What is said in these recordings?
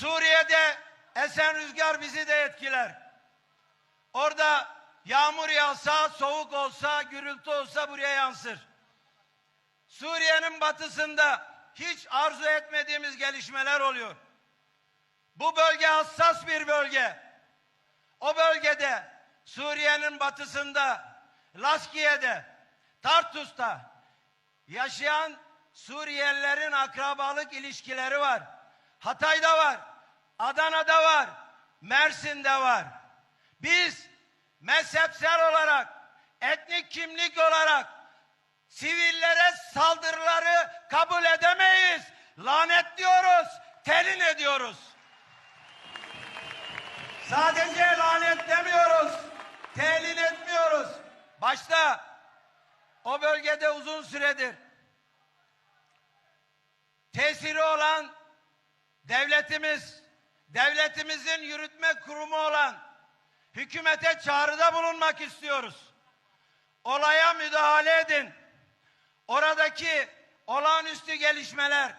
Suriye'de esen rüzgar bizi de etkiler. Orada yağmur yağsa, soğuk olsa, gürültü olsa buraya yansır. Suriye'nin batısında hiç arzu etmediğimiz gelişmeler oluyor. Bu bölge hassas bir bölge. O bölgede Suriye'nin batısında, Laskiye'de, Tartus'ta yaşayan Suriyelilerin akrabalık ilişkileri var. Hatay'da var, Adana'da var, Mersin'de var. Biz mezhepsel olarak, etnik kimlik olarak sivillere saldırıları kabul edemeyiz. Lanetliyoruz, telin ediyoruz. Sadece lanetlemiyoruz, telin etmiyoruz. Başta o bölgede uzun süredir tesiri olan devletimiz, devletimizin yürütme kurumu olan hükümete çağrıda bulunmak istiyoruz. Olaya müdahale edin. Oradaki olağanüstü gelişmeler,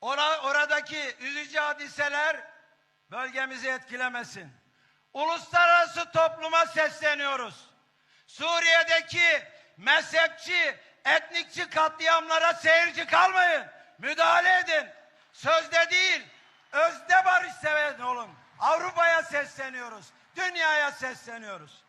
ora- oradaki üzücü hadiseler bölgemizi etkilemesin. Uluslararası topluma sesleniyoruz. Suriye'deki mezhepçi, etnikçi katliamlara seyirci kalmayın. Müdahale edin. Sözde değil, sesleniyoruz. Dünyaya sesleniyoruz.